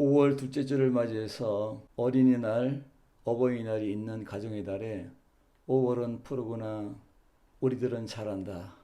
5월 둘째 주를 맞이해서 어린이날, 어버이날이 있는 가정의 달에 5월은 푸르구나, 우리들은 잘한다.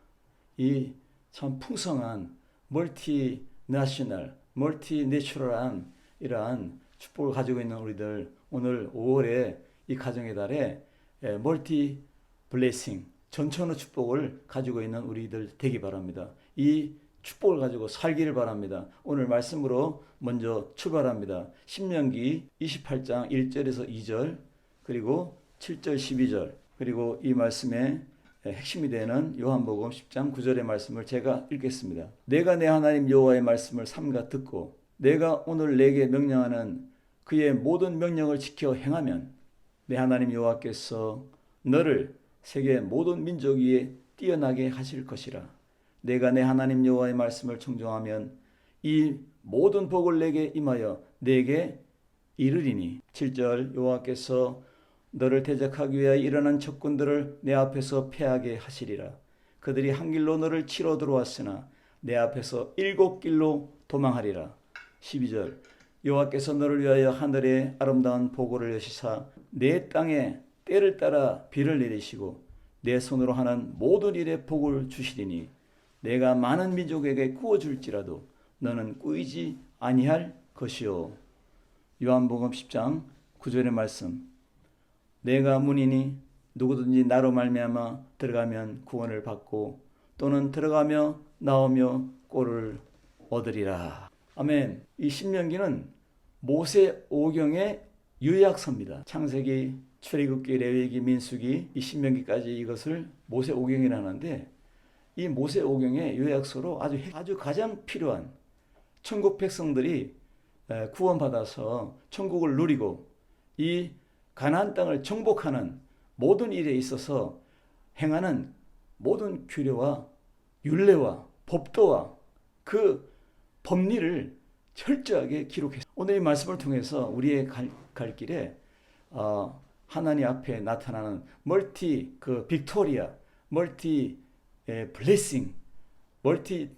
이 참 풍성한 멀티 내셔널, 멀티 내추럴한 이러한 축복을 가지고 있는 우리들 오늘 5월에 이 가정의 달에 에, 멀티 블레싱 전천후 축복을 가지고 있는 우리들 되기 바랍니다. 이 축복을 가지고 살기를 바랍니다. 오늘 말씀으로 먼저 출발합니다. 신명기 28장 1절에서 2절 그리고 7절 12절 그리고 이 말씀의 핵심이 되는 요한복음 10장 9절의 말씀을 제가 읽겠습니다. 내가 내 하나님 여호와의 말씀을 삼가 듣고 내가 오늘 내게 명령하는 그의 모든 명령을 지켜 행하면 내 하나님 여호와께서 너를 세계 모든 민족 위에 뛰어나게 하실 것이라. 내가 내 하나님 여호와의 말씀을 청종하면 이 모든 복을 내게 임하여 내게 이르리니 7절 여호와께서 너를 대적하기 위하여 일어난 적군들을 내 앞에서 패하게 하시리라. 그들이 한 길로 너를 치러 들어왔으나 내 앞에서 일곱 길로 도망하리라. 12절 여호와께서 너를 위하여 하늘에 아름다운 보고를 여시사 내 땅에 때를 따라 비를 내리시고 내 손으로 하는 모든 일에 복을 주시리니 내가 많은 민족에게 구워 줄지라도 너는 꾸이지 아니할 것이요. 요한복음 10장 9절의 말씀. 내가 문이니 누구든지 나로 말미암아 들어가면 구원을 받고 또는 들어가며 나오며 꼴을 얻으리라. 아멘. 이 신명기는 모세 오경의 요약서입니다. 창세기, 출애굽기, 레위기, 민수기, 이 신명기까지 이것을 모세 오경이라 하는데 이 모세 오경의 요약서로 아주 아주 가장 필요한 천국 백성들이 에, 구원받아서 천국을 누리고 이 가나안 땅을 정복하는 모든 일에 있어서 행하는 모든 규례와 율례와 법도와 그 법리를 철저하게 기록했습니다. 오늘 이 말씀을 통해서 우리의 갈, 갈 길에 어, 하나님 앞에 나타나는 멀티 그 빅토리아, 멀티 에, 블레싱, 멀티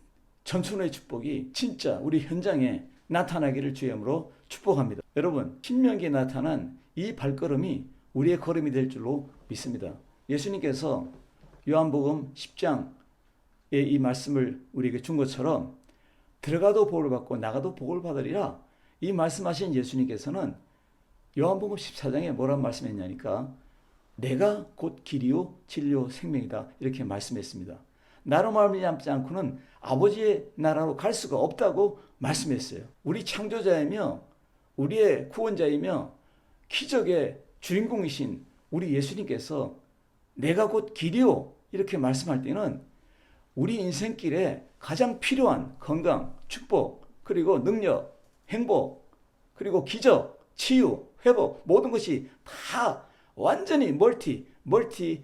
전천후의 축복이 진짜 우리 현장에 나타나기를 주임으로 축복합니다. 여러분 신명기에 나타난 이 발걸음이 우리의 걸음이 될 줄로 믿습니다. 예수님께서 요한복음 10장의 이 말씀을 우리에게 준 것처럼 들어가도 복을 받고 나가도 복을 받으리라 이 말씀하신 예수님께서는 요한복음 14장에 뭐란 말씀했냐니까 내가 곧 길이요 진리요 생명이다 이렇게 말씀했습니다. 나로 말미암지 않고는 아버지의 나라로 갈 수가 없다고 말씀했어요. 우리 창조자이며 우리의 구원자이며 기적의 주인공이신 우리 예수님께서 내가 곧 길이요 이렇게 말씀할 때는 우리 인생길에 가장 필요한 건강, 축복, 그리고 능력, 행복, 그리고 기적, 치유, 회복 모든 것이 다 완전히 멀티, 멀티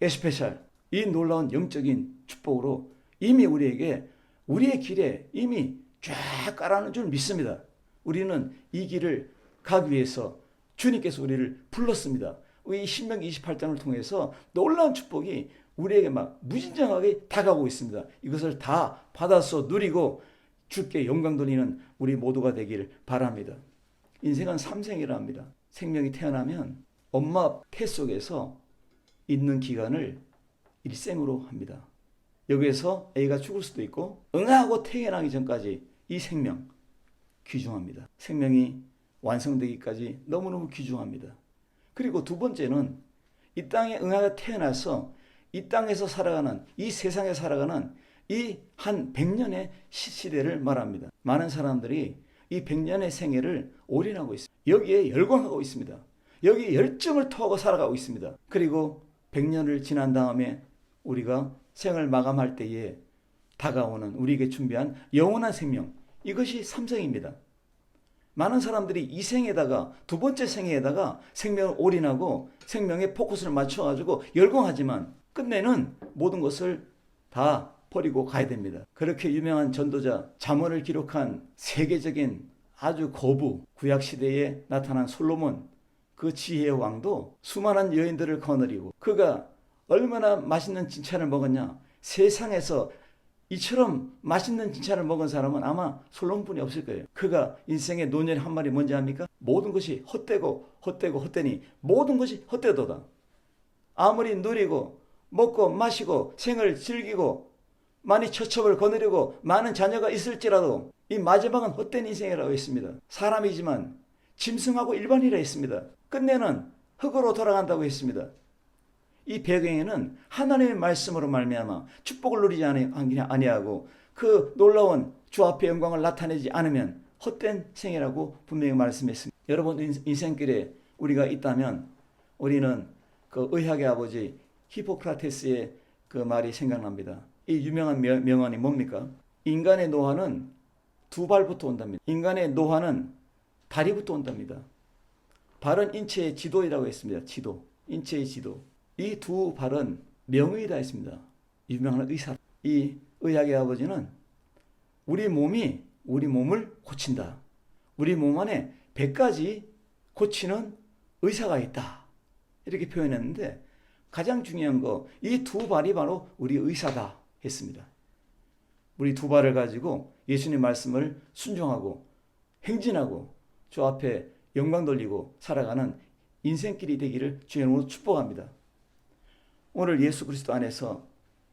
에스페셜 이 놀라운 영적인 축복으로 이미 우리에게 우리의 길에 이미 쫙 깔아놓은 줄 믿습니다. 우리는 이 길을 가기 위해서 주님께서 우리를 불렀습니다. 이 신명기 28장을 통해서 놀라운 축복이 우리에게 막 무진장하게 다가오고 있습니다. 이것을 다 받아서 누리고 주께 영광 돌리는 우리 모두가 되기를 바랍니다. 인생은 삼생이라 합니다. 생명이 태어나면 엄마 태 속에서 있는 기간을 일생으로 합니다. 여기에서 A가 죽을 수도 있고 응하고 태어나기 전까지 이 생명 귀중합니다. 생명이 완성되기까지 너무너무 귀중합니다. 그리고 두 번째는 이 땅에 응하가 태어나서 이 땅에서 살아가는 이 세상에 살아가는 이 한 100년의 시대를 말합니다. 많은 사람들이 이 100년의 생애를 올인하고 있습니다. 여기에 열광하고 있습니다. 여기에 열정을 토하고 살아가고 있습니다. 그리고 100년을 지난 다음에 우리가 생을 마감할 때에 다가오는 우리에게 준비한 영원한 생명 이것이 삼성입니다. 많은 사람들이 이 생에다가 두 번째 생에다가 생명을 올인하고 생명에 포커스를 맞춰가지고 열광하지만 끝내는 모든 것을 다 버리고 가야 됩니다. 그렇게 유명한 전도자 잠언을 기록한 세계적인 아주 거부 구약 시대에 나타난 솔로몬 그 지혜의 왕도 수많은 여인들을 거느리고 그가 얼마나 맛있는 진찬을 먹었냐 세상에서 이처럼 맛있는 칭찬을 먹은 사람은 아마 솔로몬뿐이 없을 거예요. 그가 인생의 노년의 한 말이 뭔지 압니까? 모든 것이 헛되고 헛되고 헛되니 모든 것이 헛되도다. 아무리 누리고 먹고 마시고 생을 즐기고 많이 처첩을 거느리고 많은 자녀가 있을지라도 이 마지막은 헛된 인생이라고 했습니다. 사람이지만 짐승하고 일반이라 했습니다. 끝내는 흙으로 돌아간다고 했습니다. 이 배경에는 하나님의 말씀으로 말미암아 축복을 누리지 아니- 아니하고 그 놀라운 주 앞의 영광을 나타내지 않으면 헛된 생이라고 분명히 말씀했습니다. 여러분 인- 인생길에 우리가 있다면 우리는 그 의학의 아버지 히포크라테스의 그 말이 생각납니다. 이 유명한 명- 명언이 뭡니까? 인간의 노화는 두 발부터 온답니다. 인간의 노화는 다리부터 온답니다. 발은 인체의 지도이라고 했습니다. 지도. 인체의 지도. 이 두 발은 명의다 했습니다. 유명한 의사. 이 의학의 아버지는 우리 몸이 우리 몸을 고친다. 우리 몸 안에 100가지 고치는 의사가 있다. 이렇게 표현했는데 가장 중요한 거 이 두 발이 바로 우리 의사다 했습니다. 우리 두 발을 가지고 예수님 말씀을 순종하고 행진하고 주 앞에 영광 돌리고 살아가는 인생길이 되기를 주의 이름으로 축복합니다. 오늘 예수 그리스도 안에서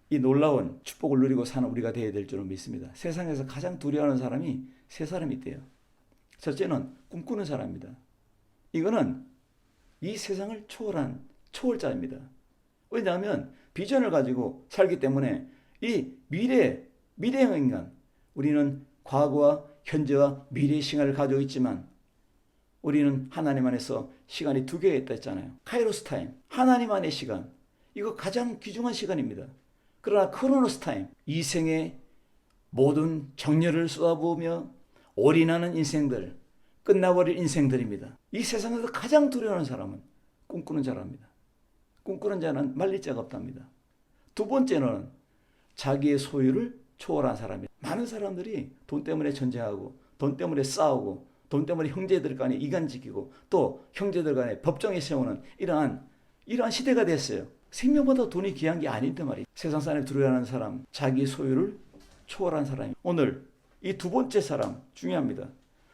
이 놀라운 축복을 누리고 사는 우리가 되어야 될 줄을 믿습니다. 세상에서 가장 두려워하는 사람이 세 사람이 있대요. 첫째는 꿈꾸는 사람입니다. 이거는 이 세상을 초월한 초월자입니다. 왜냐하면 비전을 가지고 살기 때문에 이 미래, 미래형 인간, 우리는 과거와 현재와 미래의 시간을 가지고 있지만 우리는 하나님 안에서 시간이 두 개가 있다 했잖아요. 카이로스 타임, 하나님 안의 시간. 이거 가장 귀중한 시간입니다. 그러나 크로노스 타임, 이 생의 모든 정열을 쏟아부으며 올인하는 인생들, 끝나버릴 인생들입니다. 이 세상에서 가장 두려워하는 사람은 꿈꾸는 자랍니다. 꿈꾸는 자는 말릴 자가 없답니다. 두 번째는 자기의 소유를 초월한 사람이에요. 많은 사람들이 돈 때문에 전쟁하고 돈 때문에 싸우고 돈 때문에 형제들 간에 이간 지키고 또 형제들 간에 법정에 세우는 이러한 이러한 시대가 됐어요. 생명보다 돈이 귀한 게 아닌데 말이에요. 세상 사람이 두려워하는 사람, 자기 소유를 초월한 사람이 오늘 이 두 번째 사람 중요합니다.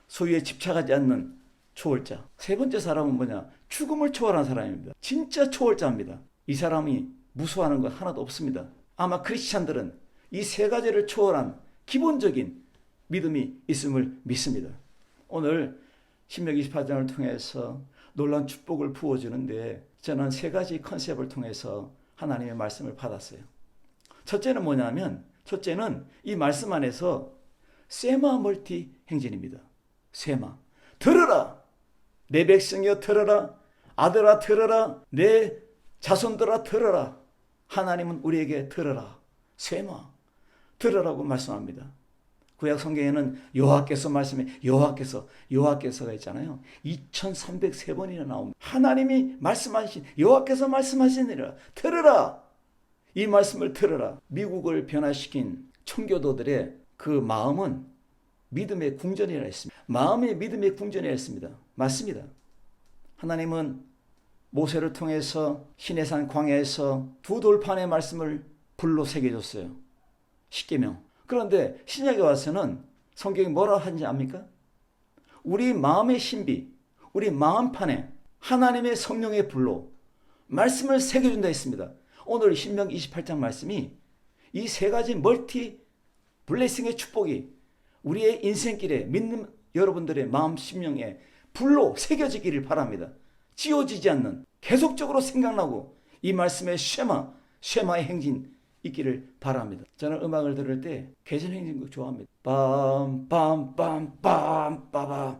소유에 집착하지 않는 초월자. 세 번째 사람은 뭐냐? 죽음을 초월한 사람입니다. 진짜 초월자입니다. 이 사람이 무수하는 것 하나도 없습니다. 아마 크리스찬들은 이 세 가지를 초월한 기본적인 믿음이 있음을 믿습니다. 오늘 신명 28장을 통해서 놀라운 축복을 부어주는데 저는 세 가지 컨셉을 통해서 하나님의 말씀을 받았어요. 첫째는 뭐냐면 첫째는 이 말씀 안에서 세마 멀티 행진입니다. 세마. 들으라. 내 백성이여 들으라. 아들아 들으라. 내 자손들아 들으라. 하나님은 우리에게 들으라. 세마. 들으라고 말씀합니다. 구약 성경에는 여호와께서 말씀해 여호와께서 여호와께서가 있잖아요. 2303번이나 나옵니다. 하나님이 말씀하신 여호와께서 말씀하시니라. 들으라. 이 말씀을 들으라. 미국을 변화시킨 청교도들의 그 마음은 믿음의 궁전이라 했습니다. 마음의 믿음의 궁전이라 했습니다. 맞습니다. 하나님은 모세를 통해서 시내산 광야에서 두 돌판의 말씀을 불로 새겨줬어요. 십계명. 그런데 신약에 와서는 성경이 뭐라 하는지 압니까? 우리 마음의 신비, 우리 마음판에 하나님의 성령의 불로 말씀을 새겨준다 했습니다. 오늘 신명 28장 말씀이 이 세 가지 멀티 블레싱의 축복이 우리의 인생길에 믿는 여러분들의 마음 심령에 불로 새겨지기를 바랍니다. 지워지지 않는 계속적으로 생각나고 이 말씀의 쉐마, 쉐마의 행진 있기를 바랍니다. 저는 음악을 들을 때 개선 행진곡 좋아합니다. 빰빰빰빰빰빠바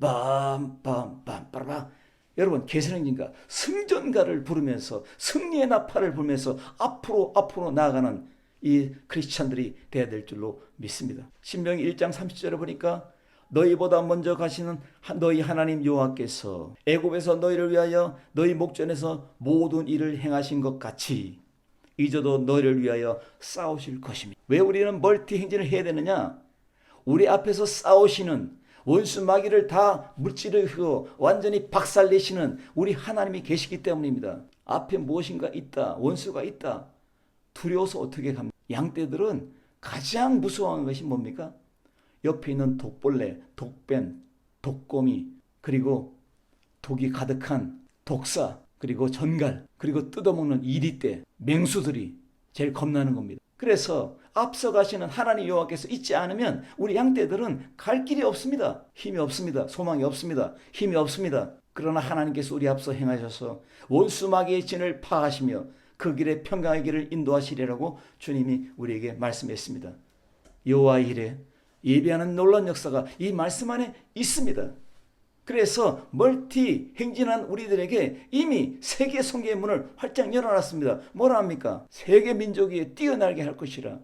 빰빰빰빠바 여러분 개선 행진가 승전가를 부르면서 승리의 나팔을 불면서 앞으로 앞으로 나아가는 이 크리스찬들이 돼야 될 줄로 믿습니다. 신명기 1장 30절에 보니까 너희보다 먼저 가시는 하- 너희 하나님 여호와께서 애굽에서 너희를 위하여 너희 목전에서 모든 일을 행하신 것 같이 이제도 너희를 위하여 싸우실 것입니다. 왜 우리는 멀티 행진을 해야 되느냐? 우리 앞에서 싸우시는 원수 마귀를 다 물질을 완전히 박살내시는 우리 하나님이 계시기 때문입니다. 앞에 무엇인가 있다. 원수가 있다. 두려워서 어떻게 갑니까? 양떼들은 가장 무서워하는 것이 뭡니까? 옆에 있는 독벌레, 독뱀, 독거미, 그리고 독이 가득한 독사, 그리고 전갈, 그리고 뜯어먹는 이리떼, 맹수들이 제일 겁나는 겁니다. 그래서 앞서가시는 하나님 여호와께서 있지 않으면 우리 양떼들은 갈 길이 없습니다. 힘이 없습니다. 소망이 없습니다. 힘이 없습니다. 그러나 하나님께서 우리 앞서 행하셔서 원수 마귀의 진을 파하시며 그 길에 평강의 길을 인도하시리라고 주님이 우리에게 말씀했습니다. 여호와 일에 예배하는 놀라운 역사가 이 말씀 안에 있습니다. 그래서 멀티 행진한 우리들에게 이미 세계 성계의 문을 활짝 열어놨습니다. 뭐라 합니까? 세계 민족이 뛰어나게 할 것이라.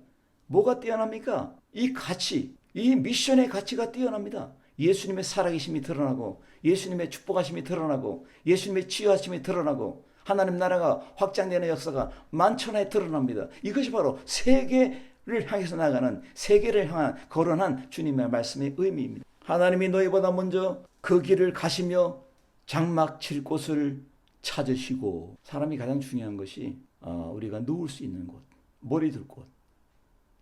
뭐가 뛰어납니까? 이 가치, 이 미션의 가치가 뛰어납니다. 예수님의 살아계심이 드러나고 예수님의 축복하심이 드러나고 예수님의 치유하심이 드러나고 하나님 나라가 확장되는 역사가 만천하에 드러납니다. 이것이 바로 세계를 향해서 나가는 세계를 향한 거론한 주님의 말씀의 의미입니다. 하나님이 너희보다 먼저 그 길을 가시며 장막 칠 곳을 찾으시고 사람이 가장 중요한 것이 어, 우리가 누울 수 있는 곳, 머리 둘 곳,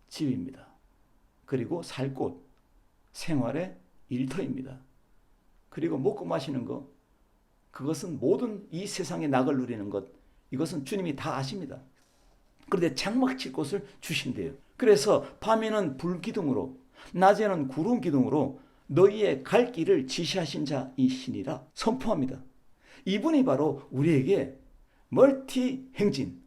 집입니다. 그리고 살 곳, 생활의 일터입니다. 그리고 먹고 마시는 것, 그것은 모든 이 세상의 낙을 누리는 것, 이것은 주님이 다 아십니다. 그런데 장막 칠 곳을 주신대요. 그래서 밤에는 불 기둥으로, 낮에는 구름 기둥으로 너희의 갈 길을 지시하신 자이시니라 선포합니다. 이분이 바로 우리에게 멀티 행진,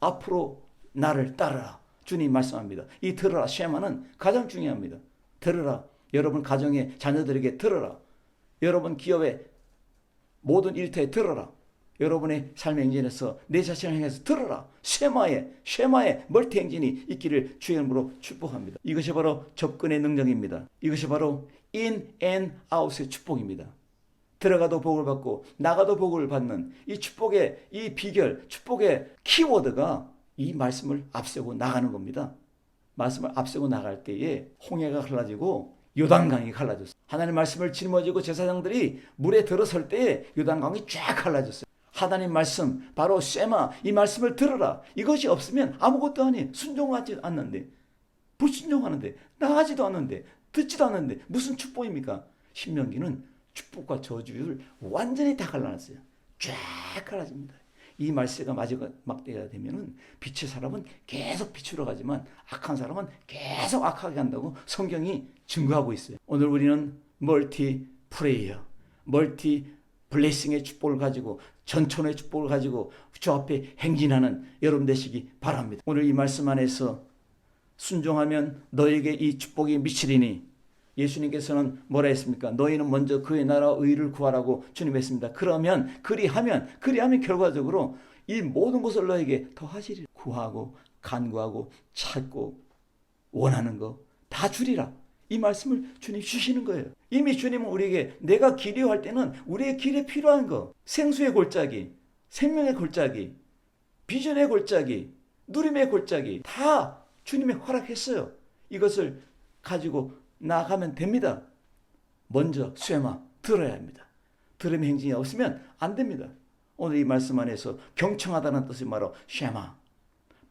앞으로 나를 따르라. 주님 말씀합니다. 이 들으라 쉐마는 가장 중요합니다. 들으라. 여러분 가정의 자녀들에게 들어라. 여러분 기업의 모든 일터에 들어라. 여러분의 삶의 행진에서 내 자신을 향해서 들어라. 쉐마의 쉐마의 멀티 행진이 있기를 주의 이름으로 축복합니다. 이것이 바로 접근의 능력입니다. 이것이 바로 in and out의 축복입니다. 들어가도 복을 받고 나가도 복을 받는 이 축복의 이 비결, 축복의 키워드가 이 말씀을 앞세고 나가는 겁니다. 말씀을 앞세고 나갈 때에 홍해가 갈라지고 요단강이 갈라졌어요. 하나님 말씀을 짊어지고 제사장들이 물에 들어설 때에 요단강이 쫙 갈라졌어요. 하나님 말씀 바로 쉐마 이 말씀을 들어라. 이것이 없으면 아무것도 아니 순종하지 않는데 불순종하는데 나가지도 않는데 듣지도 않는데 무슨 축복입니까? 신명기는 축복과 저주를 완전히 다 갈라놨어요. 쫙 갈라집니다. 이 말세가 마지막 막대가 되면은 빛의 사람은 계속 빛으로 가지만 악한 사람은 계속 악하게 간다고 성경이 증거하고 있어요. 오늘 우리는 멀티 프레이어, 멀티 블레싱의 축복을 가지고 전천의 축복을 가지고 저 앞에 행진하는 여러분 되시기 바랍니다. 오늘 이 말씀 안에서 순종하면 너에게 이 축복이 미치리니 예수님께서는 뭐라 했습니까? 너희는 먼저 그의 나라 의를 구하라고 주님 했습니다. 그러면 그리하면 그리하면 결과적으로 이 모든 것을 너에게 더하시리 구하고 간구하고 찾고 원하는 거 다 주리라. 이 말씀을 주님 주시는 거예요. 이미 주님은 우리에게 내가 기리할 때는 우리의 길에 필요한 거 생수의 골짜기, 생명의 골짜기, 비전의 골짜기, 누림의 골짜기 다 주님이 허락했어요. 이것을 가지고 나가면 됩니다. 먼저 쇠마 들어야 합니다. 들음 행진이 없으면 안 됩니다. 오늘 이 말씀 안에서 경청하다는 뜻이 바로 쉐마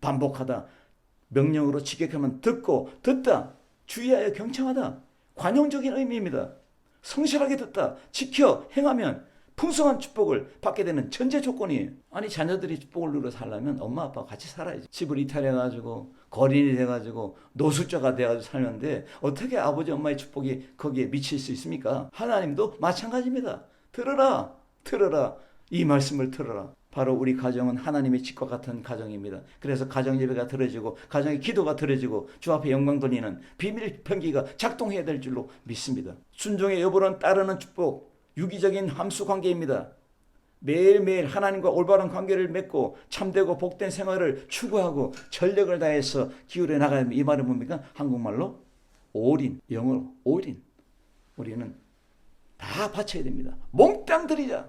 반복하다 명령으로 지격하면 듣고 듣다 주의하여 경청하다 관용적인 의미입니다. 성실하게 듣다 지켜 행하면 풍성한 축복을 받게 되는 전제 조건이에요. 아니 자녀들이 축복을 누려 살려면 엄마 아빠 같이 살아야지. 집을 이탈해가지고 거린이 돼가지고 노숙자가 돼가지고 살는데 어떻게 아버지 엄마의 축복이 거기에 미칠 수 있습니까? 하나님도 마찬가지입니다. 들어라, 들어라, 이 말씀을 들어라. 바로 우리 가정은 하나님의 집과 같은 가정입니다. 그래서 가정 예배가 들어지고 가정의 기도가 들어지고 주 앞에 영광 돌리는 비밀 편기가 작동해야 될 줄로 믿습니다. 순종의 여부는 따르는 축복, 유기적인 함수 관계입니다. 매일매일 하나님과 올바른 관계를 맺고 참되고 복된 생활을 추구하고 전력을 다해서 기울여 합니다. 이 말은 뭡니까? 한국말로 올인, 영어로 올인. 우리는 다 바쳐야 됩니다. 몽땅 드리자.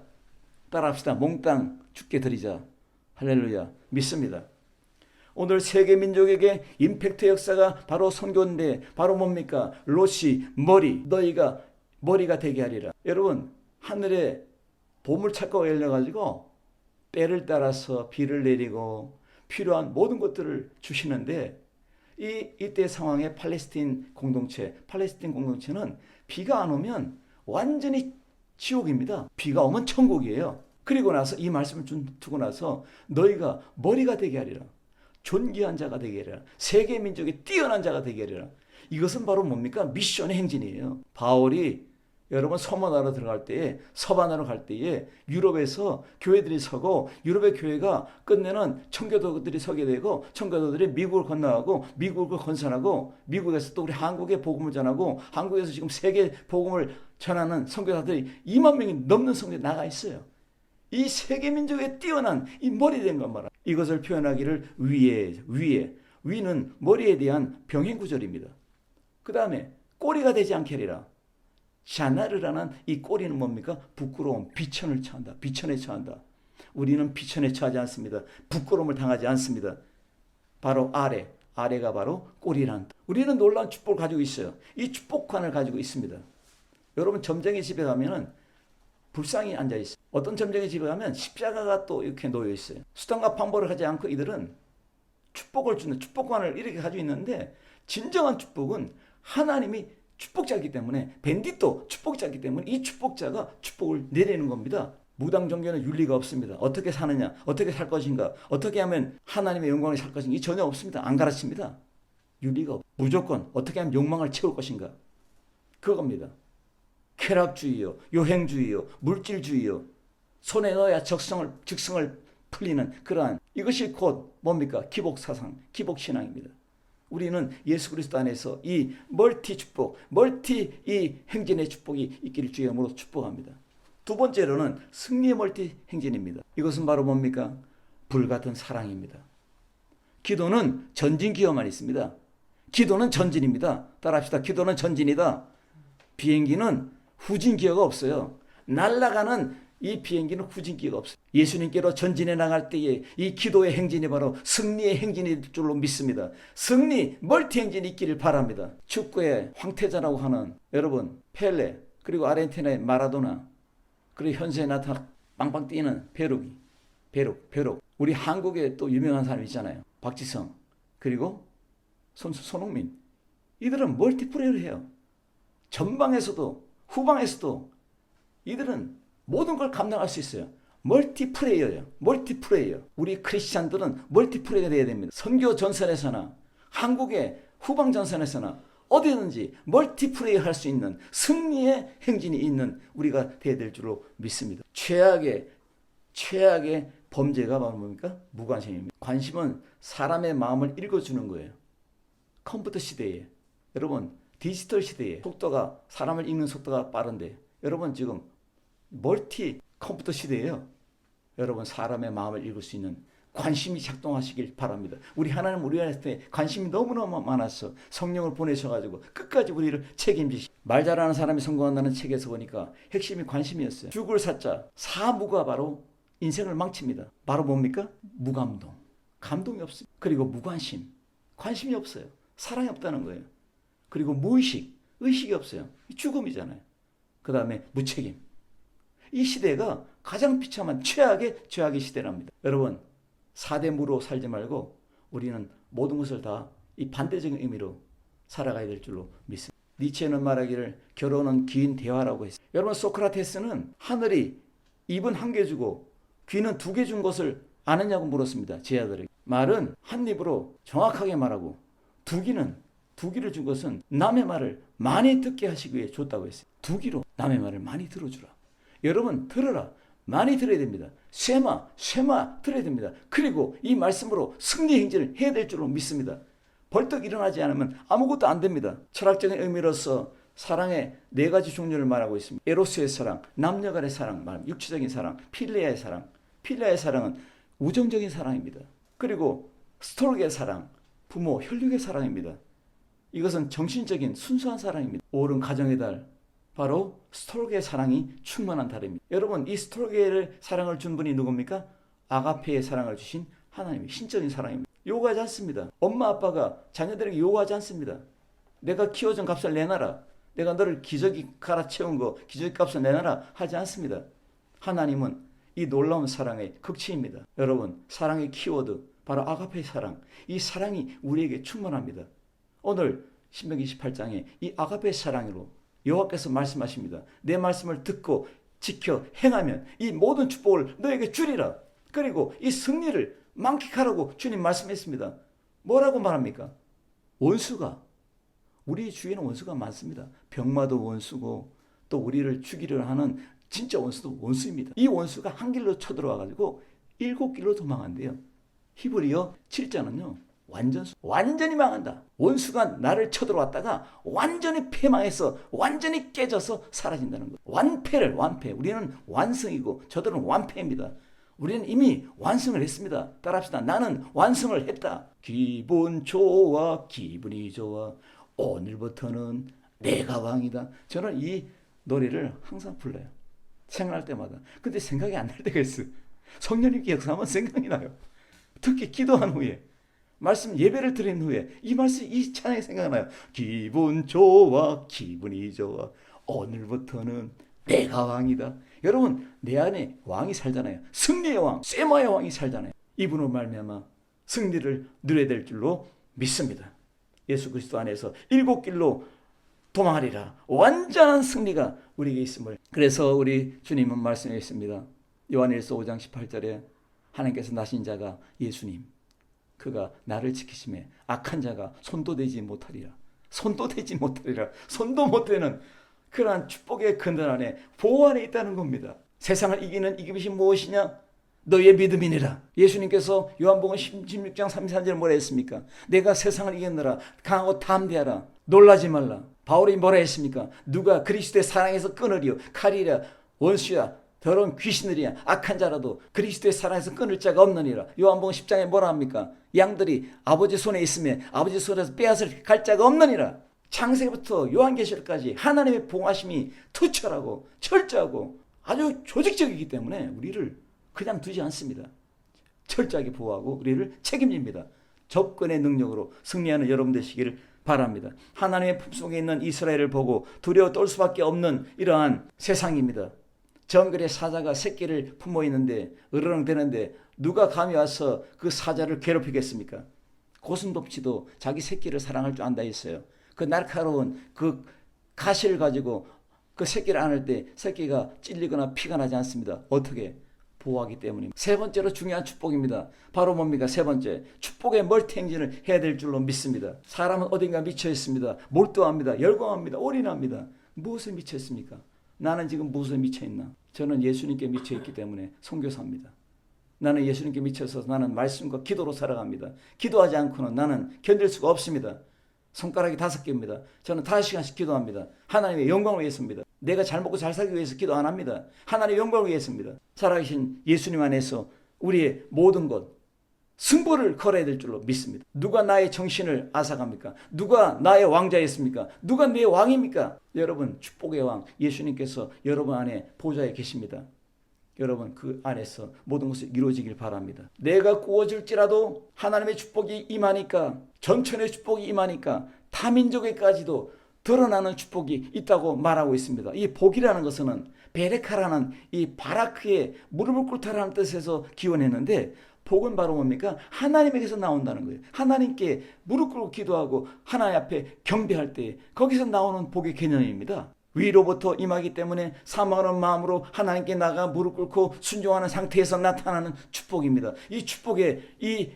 따라합시다. 몽땅 죽게 드리자. 할렐루야. 믿습니다. 오늘 세계 민족에게 임팩트 역사가 바로 선교인데 바로 뭡니까? 로시 머리 너희가 머리가 되게 하리라. 여러분 하늘에 보물 창고가 열려가지고 때를 따라서 비를 내리고 필요한 모든 것들을 주시는데 이 이때 상황에 팔레스틴 공동체, 팔레스틴 공동체는 비가 안 오면 완전히 지옥입니다. 비가 오면 천국이에요. 그리고 나서 이 말씀을 준 두고 나서 너희가 머리가 되게 하리라. 존귀한 자가 되게 하리라. 세계 민족의 뛰어난 자가 되게 하리라. 이것은 바로 뭡니까? 미션의 행진이에요. 바울이 여러분 서머나로 들어갈 때에 서바나로 갈 때에 유럽에서 교회들이 서고 유럽의 교회가 끝내는 청교도들이 서게 되고 청교도들이 미국을 건너가고 미국을 건설하고 미국에서 또 우리 한국에 복음을 전하고 한국에서 지금 세계 복음을 전하는 선교사들이 2만 명이 넘는 선교 나가 있어요. 이 세계 민족에 뛰어난 이 머리 된 것 말아. 이것을 표현하기를 위에 위에 위는 머리에 대한 병행 구절입니다. 그 다음에 꼬리가 되지 않게 하리라. 샤나르라는 이 꼬리는 뭡니까? 부끄러움, 비천을 처한다. 비천에 처한다. 우리는 비천에 처하지 않습니다. 부끄러움을 당하지 않습니다. 바로 아래, 아래가 바로 꼬리란. 우리는 놀라운 축복을 가지고 있어요. 이 축복관을 가지고 있습니다. 여러분 점쟁이 집에 가면은 불상이 앉아 있어요. 어떤 점쟁이 집에 가면 십자가가 또 이렇게 놓여 있어요. 수단과 방법을 하지 않고 이들은 축복을 주는 축복관을 이렇게 가지고 있는데 진정한 축복은 하나님이 축복자이기 때문에 벤디또 축복자이기 때문에 이 축복자가 축복을 내리는 겁니다. 무당 종교는 윤리가 없습니다. 어떻게 사느냐, 어떻게 살 것인가, 어떻게 하면 하나님의 영광을 살 것인가 이 전혀 없습니다. 안 가르칩니다. 윤리가 없. 무조건 어떻게 하면 욕망을 채울 것인가 그겁니다. 쾌락주의요, 요행주의요, 물질주의요. 손에 넣어야 적성을 즉성을 풀리는 그러한 이것이 곧 뭡니까? 기복 사상, 기복 신앙입니다. 우리는 예수 그리스도 안에서 이 멀티 축복, 멀티 이 행진의 축복이 있기를 주의 이름으로 축복합니다. 두 번째로는 승리의 멀티 행진입니다. 이것은 바로 뭡니까? 불같은 사랑입니다. 기도는 전진 기어만 있습니다. 기도는 전진입니다. 따라합시다. 기도는 전진이다. 비행기는 후진 기어가 없어요. 날아가는 이 비행기는 후진 기어가 없어요. 예수님께로 전진해 나갈 때에 이 기도의 행진이 바로 승리의 행진일 줄로 믿습니다. 승리, 멀티 행진이 있기를 바랍니다. 축구의 황태자라고 하는 여러분 펠레 그리고 아르헨티나의 마라도나 그리고 현세에 나타나 빵빵 뛰는 베룩이 베룩 베룩 우리 한국에 또 유명한 사람 있잖아요. 박지성 그리고 선수 손흥민 이들은 멀티플레이를 해요. 전방에서도 후방에서도 이들은 모든 걸 감당할 수 있어요. 멀티플레이어예요. 멀티플레이어. 우리 크리스찬들은 멀티플레이가 돼야 됩니다. 선교 전선에서나 한국의 후방 전선에서나 어디든지 멀티플레이 할수 있는 승리의 행진이 있는 우리가 돼야 될 줄로 믿습니다. 최악의 최악의 범죄가 바로 뭡니까? 무관심입니다. 관심은 사람의 마음을 읽어주는 거예요. 컴퓨터 시대에 여러분 디지털 시대에 속도가 사람을 읽는 속도가 빠른데 여러분 지금 멀티 컴퓨터 시대예요. 여러분 사람의 마음을 읽을 수 있는 관심이 작동하시길 바랍니다. 우리 하나님 우리한테 관심이 너무너무 많아서 성령을 보내셔가지고 끝까지 우리를 책임지시. 말 잘하는 사람이 성공한다는 책에서 보니까 핵심이 관심이었어요. 죽을 사자 사무가 바로 인생을 망칩니다. 바로 뭡니까? 무감동. 감동이 없습니다. 그리고 무관심. 관심이 없어요. 사랑이 없다는 거예요. 그리고 무의식. 의식이 없어요. 죽음이잖아요. 그 다음에 무책임. 이 시대가 가장 비참한 최악의 최악의 시대랍니다. 여러분, 사대무로 살지 말고 우리는 모든 것을 다 이 반대적인 의미로 살아가야 될 줄로 믿습니다. 니체는 말하기를 결혼은 긴 대화라고 했어요. 여러분, 소크라테스는 하늘이 입은 한 개 주고 귀는 두 개 준 것을 아느냐고 물었습니다. 제 아들에게. 말은 한 입으로 정확하게 말하고 두 귀는 두 귀를 준 것은 남의 말을 많이 듣게 하시기 위해 줬다고 했어요. 두 귀로 남의 말을 많이 들어주라. 여러분 들어라. 많이 들어야 됩니다. 쉐마, 쉐마 들어야 됩니다. 그리고 이 말씀으로 승리 행진을 해야 될 줄로 믿습니다. 벌떡 일어나지 않으면 아무것도 안 됩니다. 철학적인 의미로서 사랑의 네 가지 종류를 말하고 있습니다. 에로스의 사랑, 남녀 간의 사랑, 말 육체적인 사랑, 필레아의 사랑. 필레아의 사랑은 우정적인 사랑입니다. 그리고 스토르의 사랑, 부모, 혈육의 사랑입니다. 이것은 정신적인 순수한 사랑입니다. 옳은 가정의 달, 바로 스토르게의 사랑이 충만한 달입니다. 여러분, 이 스토르게를 사랑을 준 분이 누굽니까? 아가페의 사랑을 주신 하나님의 신적인 사랑입니다. 요구하지 않습니다. 엄마 아빠가 자녀들에게 요구하지 않습니다. 내가 키워준 값을 내놔라. 내가 너를 기저귀 갈아 채운 거 기저귀 값을 내놔라 하지 않습니다. 하나님은 이 놀라운 사랑의 극치입니다. 여러분, 사랑의 키워드 바로 아가페 사랑. 이 사랑이 우리에게 충만합니다. 오늘 신명기 18장에 이 아가페 사랑으로 여호와께서 말씀하십니다. 내 말씀을 듣고 지켜 행하면 이 모든 축복을 너에게 주리라. 그리고 이 승리를 만끽하라고 주님 말씀했습니다. 뭐라고 말합니까? 원수가 우리 주위에는 원수가 많습니다. 병마도 원수고 또 우리를 죽이려 하는 진짜 원수도 원수입니다. 이 원수가 한 길로 쳐들어와 가지고 일곱 길로 도망한대요. 히브리어 7장은요. 완전 완전히 망한다. 원수가 나를 쳐들어왔다가 완전히 패망해서 완전히 깨져서 사라진다는 거. 완패를 완패. 우리는 완성이고 저들은 완패입니다. 우리는 이미 완성을 했습니다. 따라합시다. 나는 완성을 했다. 기분 좋아, 기분이 좋아. 오늘부터는 내가 왕이다. 저는 이 노래를 항상 불러요. 생각할 때마다. 근데 생각이 안 날 때가 있어요. 성령님께 역사하면 생각이 나요. 특히 기도한 후에. 말씀 예배를 드린 후에 이 말씀 이 찬양이 생각나요. 기분 좋아 기분이 좋아 오늘부터는 내가 왕이다. 여러분 내 안에 왕이 살잖아요. 승리의 왕, 세마의 왕이 살잖아요. 이분으로 말미암아 승리를 누려야 될 줄로 믿습니다. 예수 그리스도 안에서 일곱 길로 도망하리라. 완전한 승리가 우리에게 있음을. 그래서 우리 주님은 말씀했습니다. 요한일서 5장 18절에 하나님께서 나신 자가 예수님. 그가 나를 지키심에 악한 자가 손도 대지 못하리라. 손도 대지 못하리라. 손도 못 대는 그러한 축복의 근원 안에 보호 안에 있다는 겁니다. 세상을 이기는 이기심이 무엇이냐? 너의 믿음이니라. 예수님께서 요한복음 16장 33절에 뭐라 했습니까? 내가 세상을 이겼느라 강하고 담대하라. 놀라지 말라. 바울이 뭐라 했습니까? 누가 그리스도의 사랑에서 끊으리요. 칼이라 원수야 더러운 귀신들이야 악한 자라도 그리스도의 사랑에서 끊을 자가 없느니라. 요한복음 10장에 뭐라 합니까? 양들이 아버지 손에 있으면 아버지 손에서 빼앗을 갈 자가 없느니라. 창세부터 요한계시록까지 하나님의 봉하심이 투철하고 철저하고 아주 조직적이기 때문에 우리를 그냥 두지 않습니다. 철저하게 보호하고 우리를 책임집니다. 접근의 능력으로 승리하는 여러분 되시기를 바랍니다. 하나님의 품속에 있는 이스라엘을 보고 두려워 떨 수밖에 없는 이러한 세상입니다. 정글의 사자가 새끼를 품어 있는데 으르렁대는데 누가 감히 와서 그 사자를 괴롭히겠습니까? 고슴도치도 자기 새끼를 사랑할 줄 안다 했어요. 그 날카로운 그 가시를 가지고 그 새끼를 안을 때 새끼가 찔리거나 피가 나지 않습니다. 어떻게? 보호하기 때문입니다. 세 번째로 중요한 축복입니다. 바로 뭡니까? 세 번째. 축복의 멀티 행진을 해야 될 줄로 믿습니다. 사람은 어딘가 미쳐 있습니다. 몰두합니다. 열광합니다. 올인합니다. 무엇에 미쳐 있습니까? 나는 지금 무엇에 미쳐 있나? 저는 예수님께 미쳐 있기 때문에 선교사입니다. 나는 예수님께 미쳐서 나는 말씀과 기도로 살아갑니다. 기도하지 않고는 나는 견딜 수가 없습니다. 손가락이 다섯 개입니다. 저는 다섯 시간씩 기도합니다. 하나님의 영광을 위해서입니다. 내가 잘 먹고 잘 살기 위해서 기도 안 합니다. 하나님의 영광을 위해서입니다. 살아계신 예수님 안에서 우리의 모든 것 승부를 걸어야 될 줄로 믿습니다. 누가 나의 정신을 앗아갑니까? 누가 나의 왕자였습니까? 누가 내 왕입니까? 여러분 축복의 왕 예수님께서 여러분 안에 보좌에 계십니다. 여러분 그 안에서 모든 것이 이루어지길 바랍니다. 내가 구워질지라도 하나님의 축복이 임하니까 전천의 축복이 임하니까 타민족에까지도 드러나는 축복이 있다고 말하고 있습니다. 이 복이라는 것은 베레카라는 이 바라크의 무릎을 꿇다라는 뜻에서 기원했는데 복은 바로 뭡니까? 하나님에게서 나온다는 거예요. 하나님께 무릎 꿇고 기도하고 하나님 앞에 경배할 때 거기서 나오는 복의 개념입니다. 위로부터 임하기 때문에 사모하는 마음으로 하나님께 나가 무릎 꿇고 순종하는 상태에서 나타나는 축복입니다. 이 축복의 이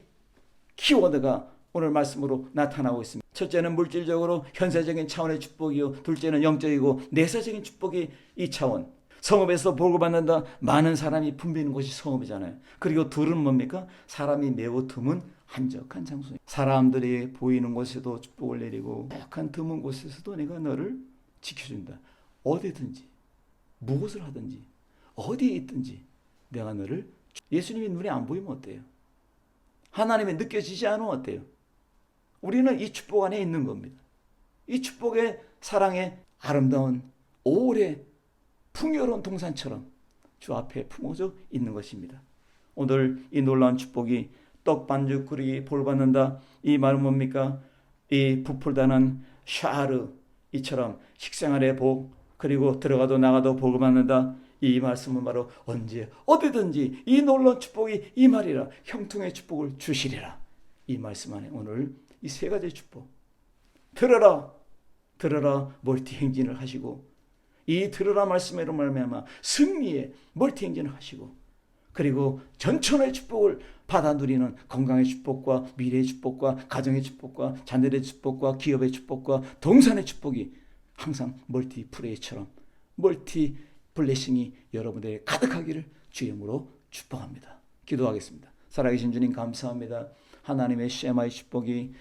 키워드가 오늘 말씀으로 나타나고 있습니다. 첫째는 물질적으로 현세적인 차원의 축복이요. 둘째는 영적이고 내세적인 축복이 이 차원. 성읍에서 복을 받는다. 많은 사람이 붐비는 곳이 성읍이잖아요. 그리고 둘은 뭡니까? 사람이 매우 드문 한적한 장소. 사람들이 보이는 곳에도 축복을 내리고 약한 드문 곳에서도 내가 너를 지켜준다. 어디든지 무엇을 하든지 어디에 있든지 내가 너를 예수님이 눈에 안 보이면 어때요? 하나님이 느껴지지 않으면 어때요? 우리는 이 축복 안에 있는 겁니다. 이 축복의 사랑의 아름다운 오래 풍요로운 동산처럼 주 앞에 품어져 있는 것입니다. 오늘 이 놀라운 축복이 떡 반죽 그리기 볼 받는다. 이 말은 뭡니까? 이 부풀다는 샤르 이처럼 식생활의 복 그리고 들어가도 나가도 복을 받는다. 이 말씀은 바로 언제 어디든지 이 놀라운 축복이 이 말이라 형통의 축복을 주시리라. 이 말씀 안에 오늘 이 세 가지 축복 들어라 들어라 멀티 행진을 하시고 이 들어라 말씀으로 말미암아 승리의 멀티 행진을 하시고 그리고 전천의 축복을 받아 누리는 건강의 축복과 미래의 축복과 가정의 축복과 자녀의 축복과 기업의 축복과 동산의 축복이 항상 멀티 프레이처럼 멀티 블레싱이 여러분들에게 가득하기를 주임으로 축복합니다. 기도하겠습니다. 살아계신 주님 감사합니다. 하나님의 쉐마의 축복이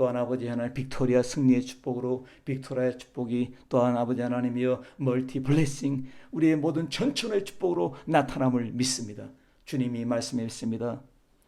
또한 아버지 하나님 빅토리아 승리의 축복으로 빅토리아의 축복이 또한 아버지 하나님이여 멀티 블레싱 우리의 모든 전천의 축복으로 나타남을 믿습니다. 주님이 말씀했습니다.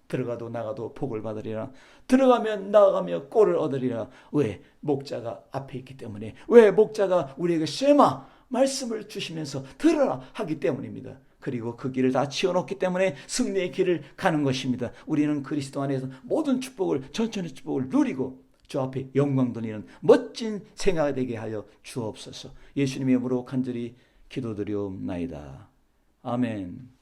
들어가도 나가도 복을 받으리라. 들어가면 나가며 꼴을 얻으리라. 왜? 목자가 앞에 있기 때문에. 왜? 목자가 우리에게 쉐마 말씀을 주시면서 들어라 하기 때문입니다. 그리고 그 길을 다 치워놓기 때문에 승리의 길을 가는 것입니다. 우리는 그리스도 안에서 모든 축복을 전천의 축복을 누리고 주 앞에 영광 돌리는 멋진 생활이 되게 하여 주옵소서. 예수님의 이름으로 간절히 기도드리옵나이다. 아멘.